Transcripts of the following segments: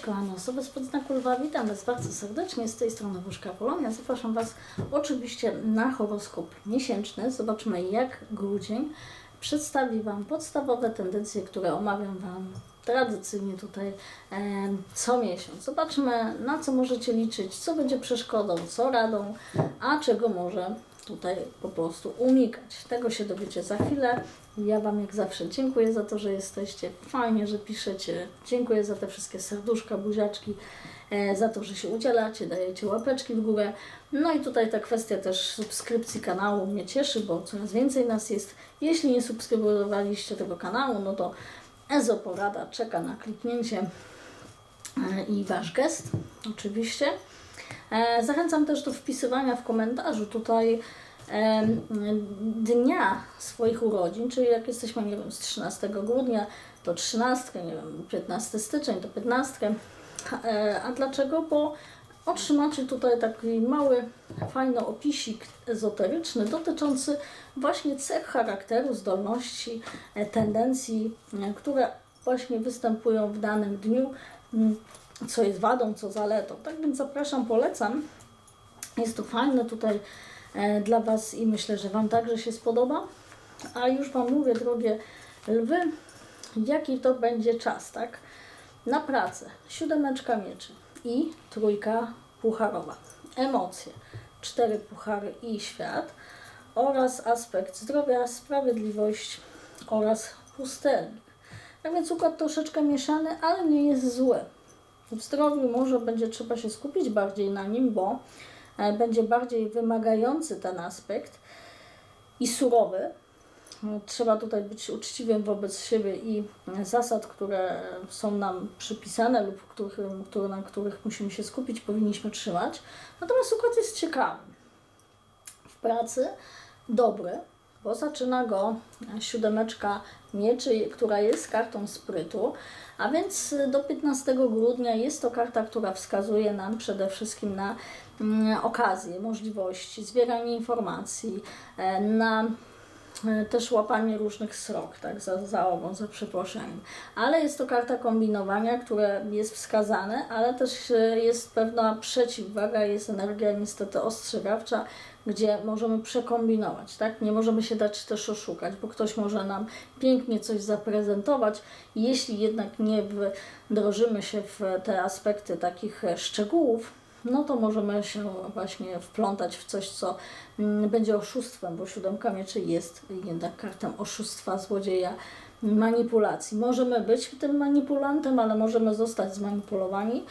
Cześć kochane osoby spod znaku lwa, witam Was bardzo serdecznie, z tej strony Wuszka Polonia. Zapraszam Was oczywiście na horoskop miesięczny. Zobaczmy jak grudzień przedstawi Wam podstawowe tendencje, które omawiam Wam tradycyjnie tutaj e, co miesiąc. Zobaczmy na co możecie liczyć, co będzie przeszkodą, co radą, a czego może tutaj po prostu unikać. Tego się dowiecie za chwilę. Ja Wam jak zawsze dziękuję za to, że jesteście. Fajnie, że piszecie. Dziękuję za te wszystkie serduszka, buziaczki, e, za to, że się udzielacie, dajecie łapeczki w górę. No i tutaj ta kwestia też subskrypcji kanału mnie cieszy, bo coraz więcej nas jest. Jeśli nie subskrybowaliście tego kanału, no to Ezo Porada czeka na kliknięcie e, i Wasz gest, oczywiście. E, Zachęcam też do wpisywania w komentarzu tutaj dnia swoich urodzin, czyli jak jesteśmy, nie wiem, z 13 grudnia, to 13, nie wiem, 15 styczeń, to 15. E, A dlaczego? Bo otrzymacie tutaj taki mały, fajny opisik ezoteryczny dotyczący właśnie cech charakteru, zdolności, e, tendencji, które właśnie występują w danym dniu, co jest wadą, co zaletą. Tak więc zapraszam, polecam. Jest to fajne tutaj e, dla Was i myślę, że Wam także się spodoba. A już Wam mówię, drogie lwy, jaki to będzie czas, tak? Na pracę. Siódemeczka mieczy i trójka pucharowa. Emocje. Cztery puchary i świat oraz aspekt zdrowia, sprawiedliwość oraz pustelnik. Tak więc układ troszeczkę mieszany, ale nie jest zły. W zdrowiu może będzie trzeba się skupić bardziej na nim, bo e, będzie bardziej wymagający ten aspekt i surowy. Trzeba tutaj być uczciwym wobec siebie i zasad, które są nam przypisane lub których, które, na których musimy się skupić, powinniśmy trzymać. Natomiast układ jest ciekawy. W pracy dobry, bo zaczyna go siódemeczka mieczy, która jest kartą sprytu, a więc do 15 grudnia jest to karta, która wskazuje nam przede wszystkim na mm, okazje, możliwości, zbieranie informacji, e, na e, też łapanie różnych srok, tak, za, za ogon, za przeproszeniem. Ale jest to karta kombinowania, które jest wskazane, ale też e, jest pewna przeciwwaga, jest energia niestety ostrzegawcza, gdzie możemy przekombinować, tak? Nie możemy się dać też oszukać, bo ktoś może nam pięknie coś zaprezentować. Jeśli jednak nie wdrożymy się w te aspekty takich szczegółów, no to możemy się właśnie wplątać w coś, co mm, będzie oszustwem, bo siódemka mieczy jest jednak kartą oszustwa, złodzieja, manipulacji. Możemy być tym manipulantem, ale możemy zostać zmanipulowani.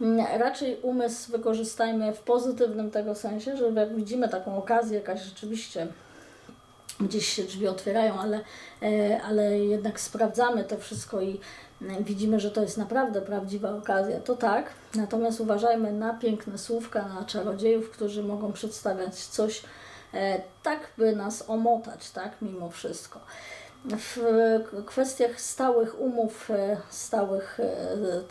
Mm, Raczej umysł wykorzystajmy w pozytywnym tego sensie, że jak widzimy taką okazję, jakaś rzeczywiście gdzieś się drzwi otwierają, ale, e, ale jednak sprawdzamy to wszystko i e, widzimy, że to jest naprawdę prawdziwa okazja, to tak. Natomiast uważajmy na piękne słówka, na czarodziejów, którzy mogą przedstawiać coś e, tak, by nas omotać, tak, mimo wszystko. W kwestiach stałych umów, e, stałych e,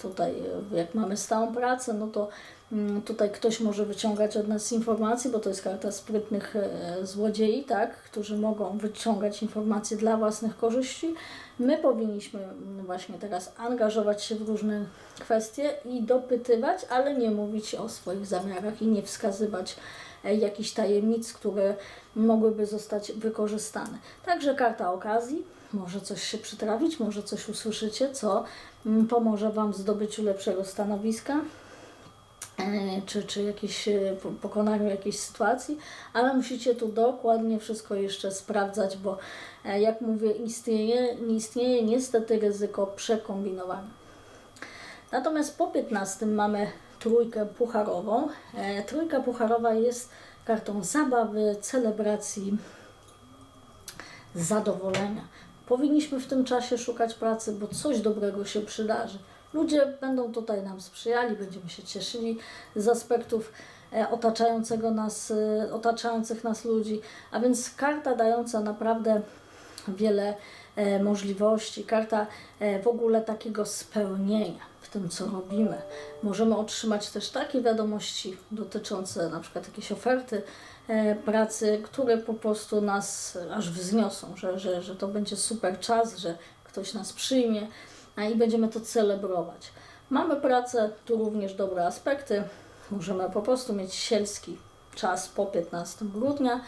tutaj, jak mamy stałą pracę, no to mm, tutaj ktoś może wyciągać od nas informacje, bo to jest karta sprytnych e, złodziei, tak, którzy mogą wyciągać informacje dla własnych korzyści. My powinniśmy mm, właśnie teraz angażować się w różne kwestie i dopytywać, ale nie mówić o swoich zamiarach i nie wskazywać jakichś tajemnic, które mogłyby zostać wykorzystane. Także karta okazji, może coś się przytrafić, może coś usłyszycie, co mm, pomoże Wam w zdobyciu lepszego stanowiska e, czy, czy jakieś, e, po- pokonaniu jakiejś sytuacji, ale musicie tu dokładnie wszystko jeszcze sprawdzać, bo e, jak mówię, istnieje, nie istnieje niestety ryzyko przekombinowania. Natomiast po 15 mamy trójkę pucharową. E, Trójka pucharowa jest kartą zabawy, celebracji, zadowolenia. Powinniśmy w tym czasie szukać pracy, bo coś dobrego się przydarzy. Ludzie będą tutaj nam sprzyjali, będziemy się cieszyli z aspektów e, otaczającego nas, e, otaczających nas ludzi, a więc karta dająca naprawdę wiele możliwości, karta w ogóle takiego spełnienia w tym, co robimy. Możemy otrzymać też takie wiadomości dotyczące na przykład jakiejś oferty e, pracy, które po prostu nas aż wzniosą, że, że, że to będzie super czas, że ktoś nas przyjmie a i będziemy to celebrować. Mamy pracę, tu również dobre aspekty. Możemy po prostu mieć sielski czas po 15 grudnia,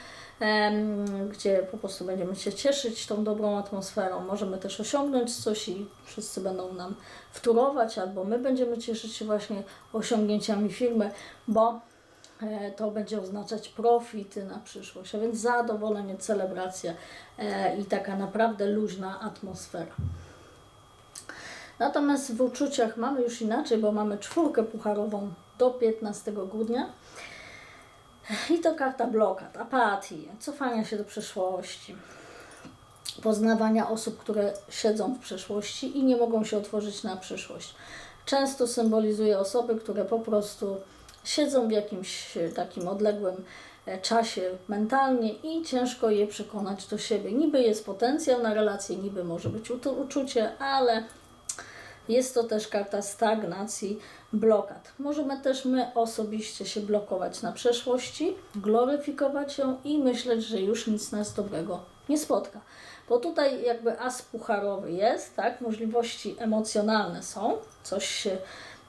gdzie po prostu będziemy się cieszyć tą dobrą atmosferą. Możemy też osiągnąć coś i wszyscy będą nam wtórować, albo my będziemy cieszyć się właśnie osiągnięciami firmy, bo e, to będzie oznaczać profity na przyszłość, a więc zadowolenie, celebracja e, i taka naprawdę luźna atmosfera. Natomiast w uczuciach mamy już inaczej, bo mamy czwórkę pucharową do 15 grudnia. I to karta blokad, apatii, cofania się do przeszłości, poznawania osób, które siedzą w przeszłości i nie mogą się otworzyć na przyszłość. Często symbolizuje osoby, które po prostu siedzą w jakimś e, takim odległym e, czasie mentalnie i ciężko je przekonać do siebie. Niby jest potencjał na relację, niby może być uczucie, ale jest to też karta stagnacji, blokad. Możemy też my osobiście się blokować na przeszłości, gloryfikować ją i myśleć, że już nic nas dobrego nie spotka. Bo tutaj jakby as pucharowy jest, tak? Możliwości emocjonalne są, coś się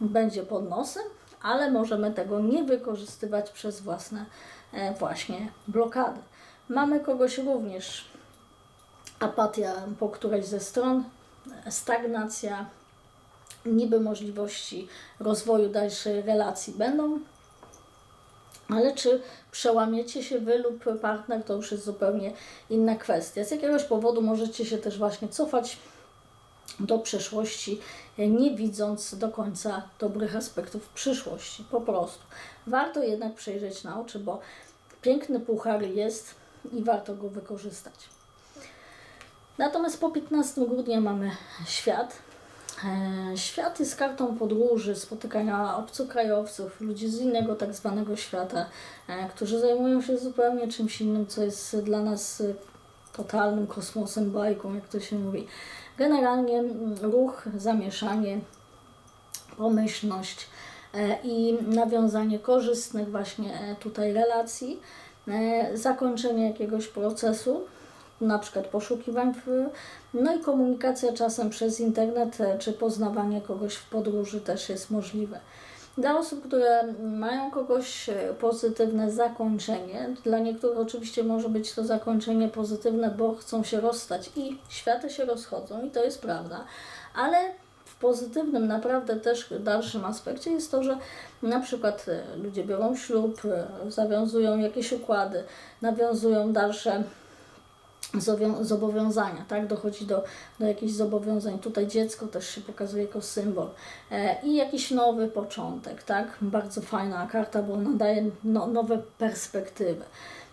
będzie pod nosem, ale możemy tego nie wykorzystywać przez własne e, właśnie blokady. Mamy kogoś również apatia po którejś ze stron, stagnacja, niby możliwości rozwoju dalszej relacji będą, ale czy przełamiecie się wy lub partner, to już jest zupełnie inna kwestia. Z jakiegoś powodu możecie się też właśnie cofać do przeszłości, nie widząc do końca dobrych aspektów przyszłości. Po prostu. Warto jednak przejrzeć na oczy, bo piękny puchar jest i warto go wykorzystać. Natomiast po 15 grudnia mamy świat. E, Świat jest kartą podróży, spotykania obcokrajowców, ludzi z innego tak zwanego świata, e, którzy zajmują się zupełnie czymś innym, co jest dla nas e, totalnym kosmosem, bajką, jak to się mówi. Generalnie ruch, zamieszanie, pomyślność i nawiązanie korzystnych właśnie tutaj relacji, zakończenie jakiegoś procesu, na przykład poszukiwań, w, no i komunikacja czasem przez internet, e, czy poznawanie kogoś w podróży też jest możliwe. Dla osób, które mają kogoś e, pozytywne zakończenie, dla niektórych oczywiście może być to zakończenie pozytywne, bo chcą się rozstać i światy się rozchodzą i to jest prawda, ale w pozytywnym naprawdę też dalszym aspekcie jest to, że na przykład e, ludzie biorą ślub, zawiązują jakieś układy, nawiązują dalsze zobowiązania, tak? Dochodzi do, do jakichś zobowiązań. Tutaj dziecko też się pokazuje jako symbol. E, I jakiś nowy początek, tak? Bardzo fajna karta, bo nadaje no, nowe perspektywy.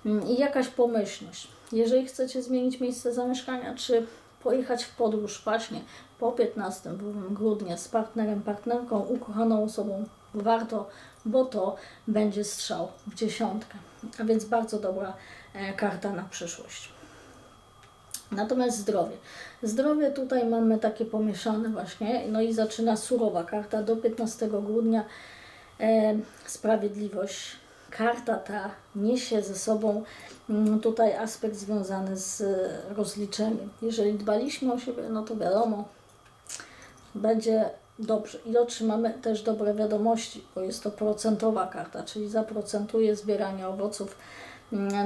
Mm, I jakaś pomyślność. Jeżeli chcecie zmienić miejsce zamieszkania, czy pojechać w podróż właśnie po 15 grudnia z partnerem, partnerką, ukochaną osobą, warto, bo to będzie strzał w dziesiątkę. A więc bardzo dobra e, karta na przyszłość. Natomiast zdrowie. Zdrowie tutaj mamy takie pomieszane właśnie, no i zaczyna surowa karta do 15 grudnia. E, sprawiedliwość. Karta ta niesie ze sobą mm, tutaj aspekt związany z e, rozliczeniem. Jeżeli dbaliśmy o siebie, no to wiadomo, będzie dobrze. I otrzymamy też dobre wiadomości, bo jest to procentowa karta, czyli zaprocentuje zbieranie owoców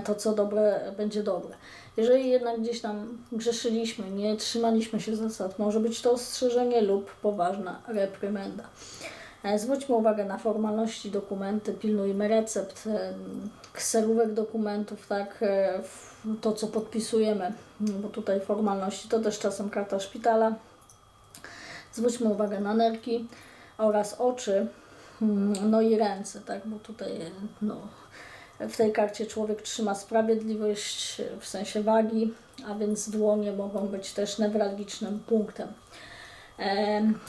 to, co dobre, będzie dobre. Jeżeli jednak gdzieś tam grzeszyliśmy, nie trzymaliśmy się zasad, może być to ostrzeżenie lub poważna reprymenda. E, Zwróćmy uwagę na formalności, dokumenty, pilnujmy recept, e, kserówek dokumentów, tak, e, to co podpisujemy, m, bo tutaj formalności to też czasem karta szpitala. Zwróćmy uwagę na nerki oraz oczy, mm, no i ręce, tak, bo tutaj no, w tej karcie człowiek trzyma sprawiedliwość w sensie wagi, a więc dłonie mogą być też newralgicznym punktem. Em,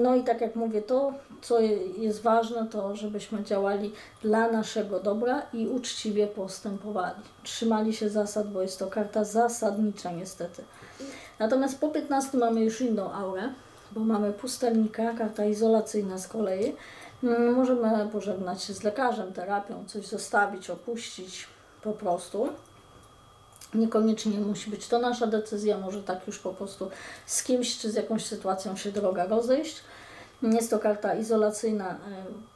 No i tak jak mówię, to co je- jest ważne, to żebyśmy działali dla naszego dobra i uczciwie postępowali. Trzymali się zasad, bo jest to karta zasadnicza niestety. Natomiast po 15 mamy już inną aurę, bo mamy pustelnika, karta izolacyjna z kolei. Mm, Możemy pożegnać się z lekarzem, terapią, coś zostawić, opuścić po prostu. Niekoniecznie musi być to nasza decyzja, może tak już po prostu z kimś czy z jakąś sytuacją się droga rozejść. Jest to karta izolacyjna,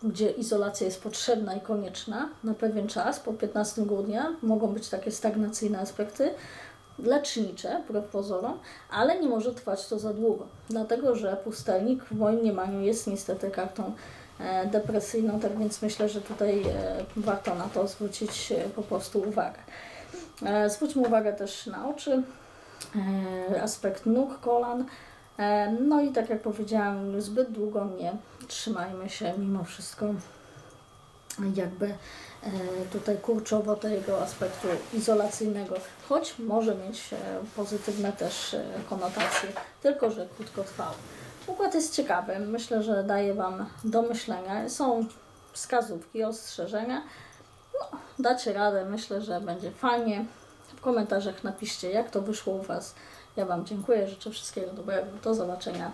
gdzie izolacja jest potrzebna i konieczna na pewien czas. Po 15 grudnia mogą być takie stagnacyjne aspekty lecznicze, wbrew pozorom, ale nie może trwać to za długo, dlatego że pustelnik w moim mniemaniu jest niestety kartą e, depresyjną, tak więc myślę, że tutaj e, warto na to zwrócić e, po prostu uwagę. Zwróćmy uwagę też na oczy, aspekt nóg, kolan. No i tak jak powiedziałam, zbyt długo nie trzymajmy się mimo wszystko jakby e, tutaj kurczowo tego aspektu izolacyjnego, choć może mieć e, pozytywne też e, konotacje, tylko że krótkotrwałe. Układ jest ciekawy, myślę, że daje Wam do myślenia. Są wskazówki, ostrzeżenia. No, dacie radę, myślę, że będzie fajnie. W komentarzach napiszcie, jak to wyszło u Was. Ja Wam dziękuję, życzę wszystkiego dobrego. Do zobaczenia.